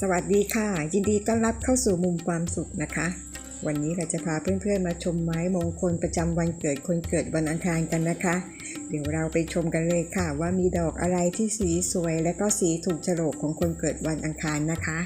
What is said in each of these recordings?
สวัสดีค่ะ ยินดีต้อนรับเข้าสู่มุมความสุขนะคะ วันนี้เราจะพาเพื่อนๆมาชมไม้มงคลประจำวันเกิดคนเกิดวันอังคารกันนะคะ เดี๋ยวเราไปชมกันเลยค่ะ ว่ามีดอกอะไรที่สีสวย และก็สีถูกโฉลกของคนเกิดวันอังคารนะคะ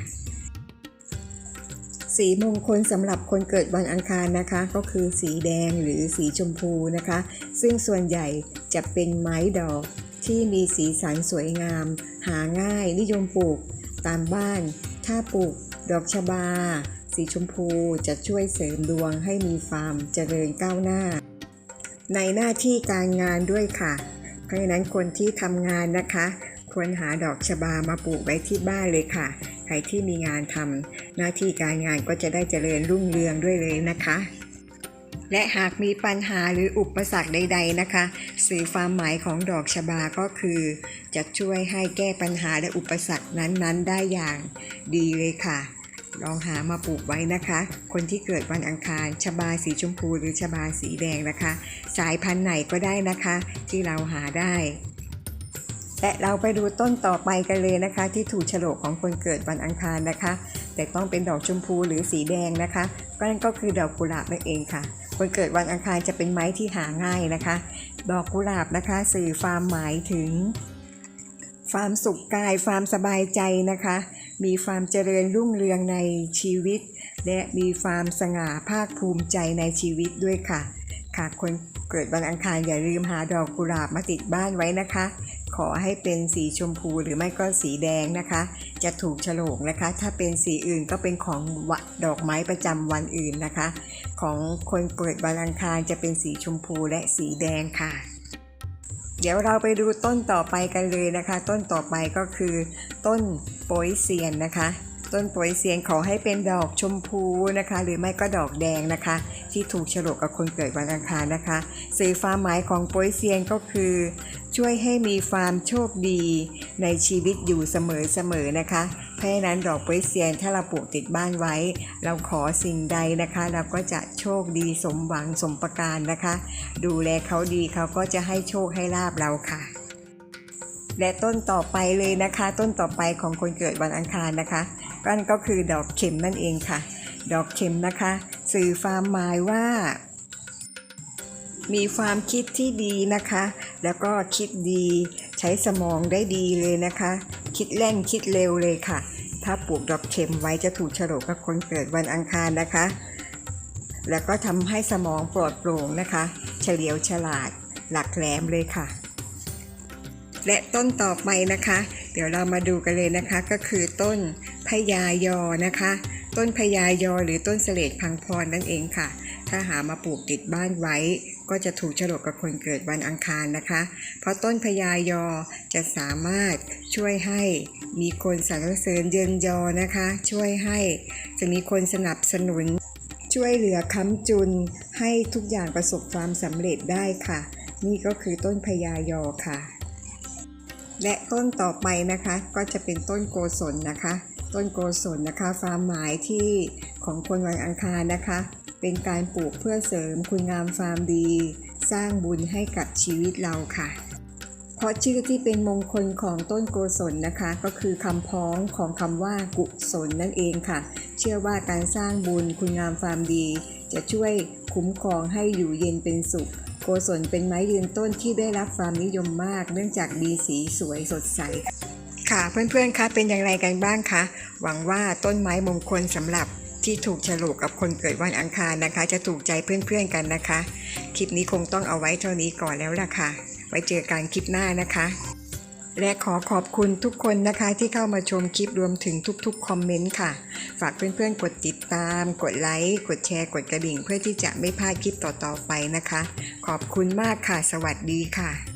สีมงคลสำหรับคนเกิดวันอังคารนะคะ ก็คือสีแดงหรือสีชมพูนะคะ ซึ่งส่วนใหญ่จะเป็นไม้ดอกที่มีสีสันสวยงาม หาง่ายนิยมปลูก ตามบ้าน ถ้าปลูกดอกชบา สีชมพูจะช่วยเสริมดวงให้มีความเจริญก้าวหน้า ในหน้าที่การงานด้วยค่ะ เพราะฉะนั้นคนที่ทำงานนะคะ ควรหาดอกชบามาปลูกไว้ที่บ้านเลยค่ะ ใครที่มีงานทำหน้าที่การงานก็จะได้เจริญรุ่งเรืองด้วยเลยนะคะ และหากมีปัญหาหรืออุปสรรคใด ๆนะคะ สื่อความหมายของดอกชบาก็คือ จะช่วยให้แก้ปัญหาและอุปสรรคนั้นๆ ได้อย่างดีเลยค่ะ ลองหามาปลูกไว้นะคะ คนที่เกิดวันอังคารชบาสีชมพูหรือชบาสีแดงนะคะ สายพันธุ์ไหนก็ได้นะคะ ที่เราหาได้และเราไปดูต้นต่อไปกันเลยนะคะ ที่ถูกฉลกของคนเกิดวันอังคารนะคะ แต่ต้องเป็นดอกชมพูหรือสีแดงนะคะก็นั่นก็คือดอกกุหลาบนั่นเองค่ะ คนเกิดวันอังคารจะเป็นไม้ที่หาง่ายนะคะ ดอกกุหลาบนะคะสื่อความหมายถึงความสุขกายความสบายใจนะคะ มีความเจริญรุ่งเรืองในชีวิต และมีความสง่าภาคภูมิใจในชีวิตด้วยค่ะ ค่ะคนเกิดวันอังคารอย่าลืมหาดอกกุหลาบมาติดบ้านไว้นะคะ ขอให้เป็นสีชมพูหรือไม่ก็สีแดงนะคะ จะถูกฉลกนะคะ ถ้าเป็นสีอื่นก็เป็นของดอกไม้ประจำวันอื่นนะคะ ของคนเกิดวันอังคารจะเป็นสีชมพูและสีแดงค่ะ เดี๋ยวเราไปดูต้นต่อไปกันเลยนะคะ ต้นต่อไปก็คือ ต้นโปยเซียนนะคะ ต้นโปยเซียนขอให้เป็นดอกชมพูนะคะ หรือไม่ก็ดอกแดงนะคะ ที่ถูกฉลกกับคนเกิดวันอังคารนะคะสื่อความหมายของโปยเซียนก็คือ ช่วยให้มีความโชคดีในชีวิตอยู่เสมอๆนะคะ เพราะฉะนั้นดอกโปยเซียนถ้าเราปลูกติดบ้านไว้ เราขอสิ่งใดนะคะ เราก็จะโชคดีสมหวังสมประการนะคะ ดูแลเขาดีเขาก็จะให้โชคให้ลาบเราค่ะ และต้นต่อไปเลยนะคะ ต้นต่อไปของคนเกิดวันอังคารนะคะนั่นก็คือดอกเข็มนั่นเองค่ะ ดอกเข็มนะคะ สื่อความหมายว่า มีความคิดที่ดีนะคะ แล้วก็คิดดีใช้สมองได้ดีเลยนะคะ คิดแล่นคิดเร็วเลยค่ะ ถ้าปลูกดอกเข็มไว้จะถูกโฉลกกับคนเกิดวันอังคารนะคะ แล้วก็ทำให้สมองปลอดโปร่งนะคะ เฉลียวฉลาดหลักแหลมเลยค่ะ และต้นต่อไปนะคะ เดี๋ยวเรามาดูกันเลยนะคะ ก็คือต้นพญายอนะคะ ต้นพญายอหรือต้นเสลดพังพรนั่นเองค่ะ ถ้าหามาปลูกติดบ้านไว้ ก็จะถูกฉลกกับคนเกิดวันอังคารนะคะ เพราะต้นพญายอจะสามารถช่วยให้มีคนสรรเสริญเยินยอนะคะ ช่วยให้จะมีคนสนับสนุน ช่วยเหลือค้ำจุนให้ทุกอย่างประสบความสำเร็จได้ค่ะ นี่ก็คือต้นพญายอค่ะ และต้นต่อไปนะคะก็จะเป็นต้นโกศลนะคะ ต้นโกศลนะคะความหมายที่ของคนวันอังคารนะคะ เป็นการปลูกเพื่อเสริมคุณงามความดี สร้างบุญให้กับชีวิตเราค่ะ เพราะชื่อที่เป็นมงคลของต้นโกศลนะคะ ก็คือคำพ้องของคำว่ากุศลนั่นเองค่ะ เชื่อว่าการสร้างบุญคุณงามความดี จะช่วยคุ้มครองให้อยู่เย็นเป็นสุข โกศลเป็นไม้ยืนต้นที่ได้รับความนิยมมาก เนื่องจากมีสีสวยสดใส ค่ะเพื่อนๆคะเป็นอย่างไรกันบ้างคะ หวังว่าต้นไม้มงคลสำหรับที่ถูกฉลกกับคนเกิดวันอังคารนะคะ จะถูกใจเพื่อนๆกันนะคะ คลิปนี้คงต้องเอาไว้เท่านี้ก่อนแล้วล่ะค่ะ ไว้เจอกันคลิปหน้านะคะและขอขอบคุณทุกคนนะคะที่เข้ามาชมคลิปรวมถึงทุกๆ คอมเมนต์ค่ะ ฝากเพื่อนๆ กดติด ตาม กดไลค์ กดแชร์ กดกระดิ่ง เพื่อที่จะไม่พลาดคลิปต่อๆไปนะคะ ขอบคุณมากค่ะ สวัสดีค่ะ